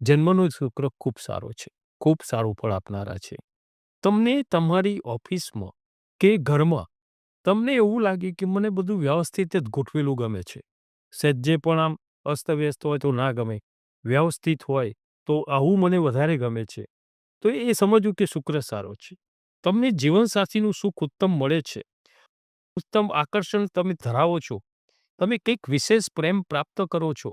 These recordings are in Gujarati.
જન્મનો શુક્ર ખૂબ સારો છે, ખૂબ સારું ફળ આપનારા છે. તમને તમારી ઓફિસમાં કે ઘરમાં તમને એવું લાગે કે મને બધું વ્યવસ્થિત જ ગોઠવેલું ગમે છે. સજ્જે પણ આમ અસ્તવ્યસ્ત હોય તો ના ગમે, વ્યવસ્થિત હોય તો આવું મને વધારે ગમે છે. તો એ સમજવું કે શુક્ર સારો છે. તમને જીવનસાથીનું સુખ ઉત્તમ મળે છે. ઉત્તમ આકર્ષણ તમે ધરાવો છો. તમે કંઈક વિશેષ પ્રેમ પ્રાપ્ત કરો છો.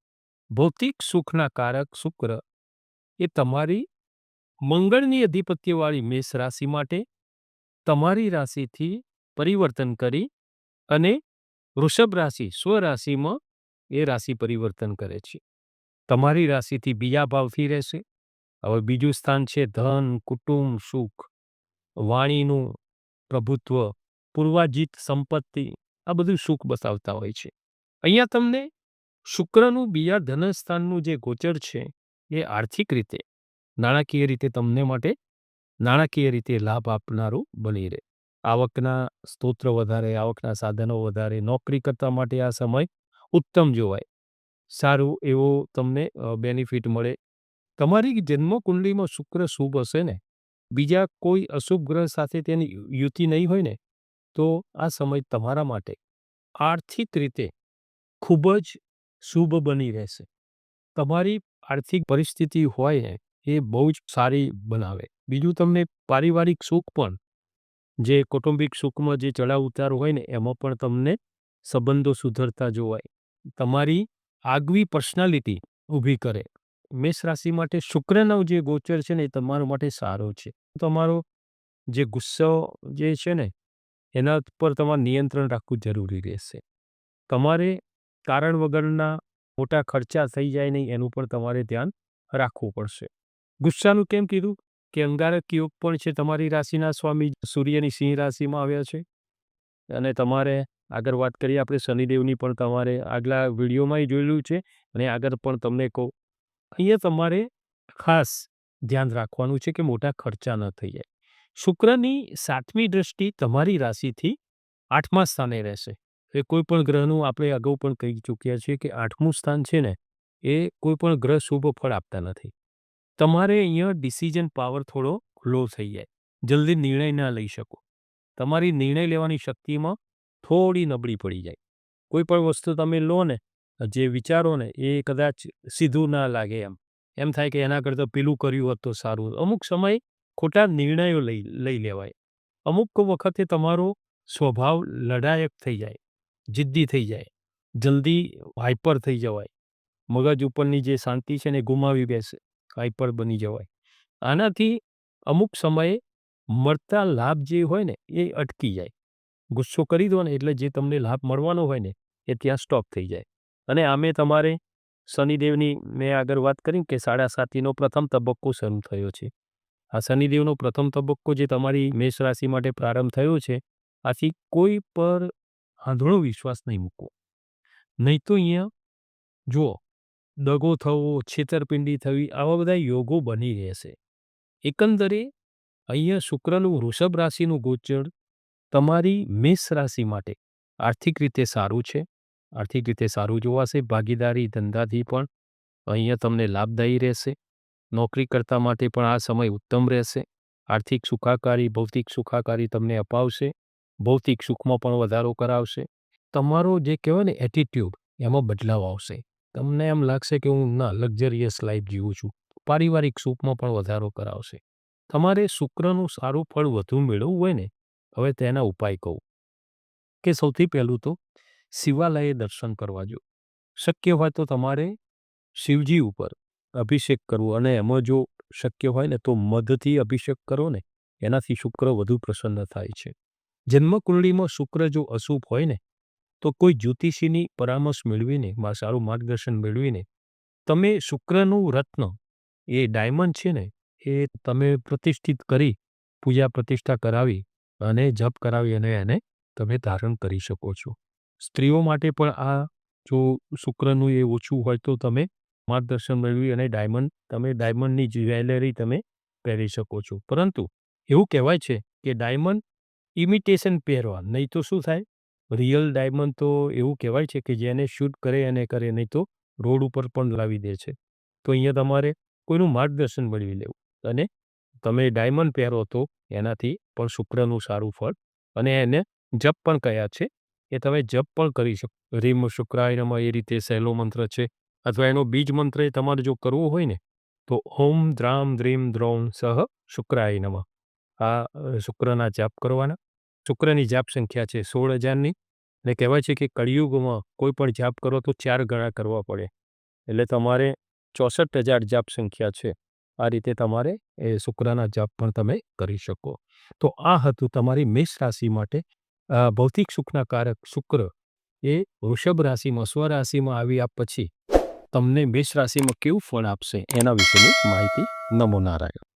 ભૌતિક સુખના કારક શુક્ર એ તમારી મંગળની અધિપત્યવાળી મેષ રાશિ માટે તમારી રાશિથી પરિવર્તન કરી અને વૃષભ રાશિ સ્વરાશિમાં એ રાશિ પરિવર્તન કરે છે. તમારી રાશિથી બીજા ભાવથી રહેશે. હવે બીજું સ્થાન છે ધન, કુટુંબ, સુખ, વાણીનું પ્રભુત્વ પૂર્વાજીત સંપત્તિ, આ બધું સુખ બતાવતા હોય છે. અહીંયા તમને શુક્રનું બીજા ધનસ્થાનનું જે ગોચર છે, એ આર્થિક રીતે, નાણાકીય રીતે તમને માટે, નાણાકીય રીતે લાભ આપનારું બની રહે. આવકના સ્તોત્ર વધારે, આવકના સાધનો વધારે, નોકરી કરતા માટે આ સમય ઉત્તમ જોવાય. સારું એવો તમને બેનિફિટ મળે. તમારી જન્મકુંડલીમાં શુક્ર શુભ હશે ને? બીજા કોઈ અશુભ ગ્રહ સાથે તેની યુતિ નહીં હોય ને? તો આ સમય તમારા માટે આર્થિક રીતે ખૂબ જ શુભ બની રહેશે. તમારી આર્થિક પરિસ્થિતિ હોય એ બહુ જ સારી બનાવે. બીજું તમને પારિવારિક સુખ પણ, જે કૌટુંબિક સુખમાં જે ચડાવ ઉતાર હોય ને, એમાં પણ તમને સંબંધો સુધરતા જોવાય. તમારી આગવી પર્સનાલિટી ઊભી કરે. મેષ રાશિ માટે શુક્રનો જે ગોચર છે ને, એ તમારા માટે સારો છે. તમારો જે ગુસ્સો જે છે ને, એના પર તમારે નિયંત્રણ રાખવું જરૂરી રહેશે. તમારે કારણ વગરના મોટા ખર્ચા થઈ જાય નહીં, એનું પણ તમારે ધ્યાન રાખવું પડશે. ગુસ્સાનું કેમ કીધું? કે અંગારક યોગ પણ છે તમારી રાશિના સ્વામી સૂર્યની સિંહ રાશિમાં આવ્યા છે? અને તમારે, આગળ વાત કરીએ આપણે શનિદેવની પણ તમારે આગલા વિડીયોમાં જોયેલું છે અને આગળ પણ તમને કહું. અહીંયા તમારે ખાસ ધ્યાન રાખવાનું છે કે મોટા ખર્ચા ન થઈ જાય. શુક્રની સાતમી દ્રષ્ટિ તમારી રાશિથી આઠમા સ્થાને રહેશે. એ કોઈ પણ ગ્રહનું આપણે અગાઉ પણ કહી ચૂક્યા છીએ કે આઠમું સ્થાન છે ને, એ કોઈ પણ ગ્રહ શુભ ફળ આપતા નથી. તમારે અહીંયા ડિસિઝન પાવર થોડો લો થઈ જાય. જલ્દી નિર્ણય ના લઈ શકો. તમારી નિર્ણય લેવાની શક્તિમાં થોડી નબળી પડી જાય. કોઈ પણ વસ્તુ તમે લો ને, જે વિચારો ને, એ કદાચ સીધું ના લાગે એમ. એમ થાય કે એના કરતાં પેલું કર્યું હોત તો સારું અમુક સમય ખોટા નિર્ણયો લઈ લઈ લેવાય. અમુક વખતે તમારો સ્વભાવ લડાયક થઈ જાય. જિદ્દી થઈ જાય. જલ્દી હાઈપર થઈ જવાય. મગજ ઉપરની જે શાંતિ છે ને ગુમાવી બેસે. હાઈપર બની જવાય. આનાથી અમુક સમયે મળતા લાભ જે હોય ને એ અટકી જાય. ગુસ્સો કરી દો ને એટલે જે તમને લાભ મળવાનો હોય ને એ ત્યાં સ્ટોપ થઈ જાય. અને આમે તમારે શનિદેવની મેં આગળ વાત કરી કે સાડા સાતીનો પ્રથમ તબક્કો શરૂ થયો છે. આ શનિદેવનો પ્રથમ તબક્કો જે તમારી મેષ રાશિ માટે પ્રારંભ થયો છે, આથી કોઈ પર આંધળો વિશ્વાસ નહીં મૂકવો. નહીં તો અહીંયા, જુઓ, દગો થવો, છેતરપિંડી થવી, આવા બધા યોગો બની રહેશે. એકંદરે, અહીંયા શુક્રનું વૃષભ રાશિનું ગોચર તમારી મેષ રાશિ માટે આર્થિક રીતે સારું છે. આર્થિક રીતે સારું જોવાશે ભાગીદારી, ધંધાથી પણ અહીંયા તમને લાભદાયી રહેશે. નોકરી કરતા માટે પણ આ સમય ઉત્તમ રહેશે. આર્થિક સુખાકારી, ભૌતિક સુખાકારી તમને અપાવશે. ભૌતિક સુખમાં પણ વધારો કરાવશે. તમારો જે કહેવાય ને એટીટ્યુડ એમાં બદલાવ આવશે. તમને એમ લાગશે કે હું ના લક્ઝરિયસ લાઈફ જીવું છું. પારિવારિક સુખમાં પણ વધારો કરાવશે. તમારે શુક્રનું સારું ફળ વધુ મેળવવું હોય ને, હવે તેના ઉપાય કહું. કે સૌથી પહેલું તો, શિવાલયે દર્શન કરવા જો. શક્ય હોય તો તમારે શિવજી ઉપર અભિષેક કરવો અને એમાં જો શક્ય હોય ને તો મધથી અભિષેક કરો ને, એનાથી શુક્ર વધુ પ્રસન્ન થાય છે. જન્મકુંડળીમાં શુક્ર જો અશુભ હોય ને, તો કોઈ જ્યોતિષીની પરામર્શ મેળવીને સારું માર્ગદર્શન મેળવીને, તમે શુક્રનું રત્ન, એ ડાયમંડ છે ને, એ તમે પ્રતિષ્ઠિત કરી, પૂજા પ્રતિષ્ઠા કરાવી અને જપ કરાવી અને એને તમે ધારણ કરી શકો છો. સ્ત્રીઓ માટે પણ આ જો શુક્રનું એ ઓછું હોય તો તમે માર્ગદર્શન મેળવી અને ડાયમંડ, તમે ડાયમંડની જ્વેલરી તમે પહેરી શકો છો. પરંતુ એવું કહેવાય છે કે ડાયમંડ ઇમિટેશન પહેરવા નહીં તો શું થાય? રિયલ ડાયમંડ તો એવું કહેવાય છે કે જેને શૂટ કરે, એને કરે, નહીં તો રોડ ઉપર પણ લાવી દે છે. તો અહીંયા તમારે કોઈનું માર્ગદર્શન મેળવી લેવું. અને તમે ડાયમંડ પહેરો તો એનાથી પણ શુક્રનું સારું ફળ. અને એને જપ પણ કયા છે એ તમે જપ પણ કરી શકો. રીમ શુક્રાયનમાં એ રીતે સહેલો મંત્ર છે. અથવા એનો બીજ મંત્ર એ તમારે જો કરવો હોય ને, તો ઓમ દ્રામ દ્રીમ દ્રોમ સહ શુક્રાય આ શુક્રના જાપ કરવાના. શુક્રની જાપ સંખ્યા છે સોળ હજારની. અને કહેવાય છે કે કળિયુગમાં કોઈ પણ જાપ કરો તો ચાર ગણા કરવા પડે. એટલે તમારે ચોસઠ હજાર જાપ સંખ્યા છે. આ રીતે તમારે, એ, શુક્રના જાપ પણ તમે કરી શકો. તો આ હતું તમારી મેષ રાશિ માટે. ભૌતિક સુખના કારક શુક્ર એ વૃષભ રાશિમાં સ્વરાશિમાં આવ્યા પછી તમને મેષ રાશિમાં કેવું ફળ આપશે એના વિશેની માહિતી નમો નારાયણ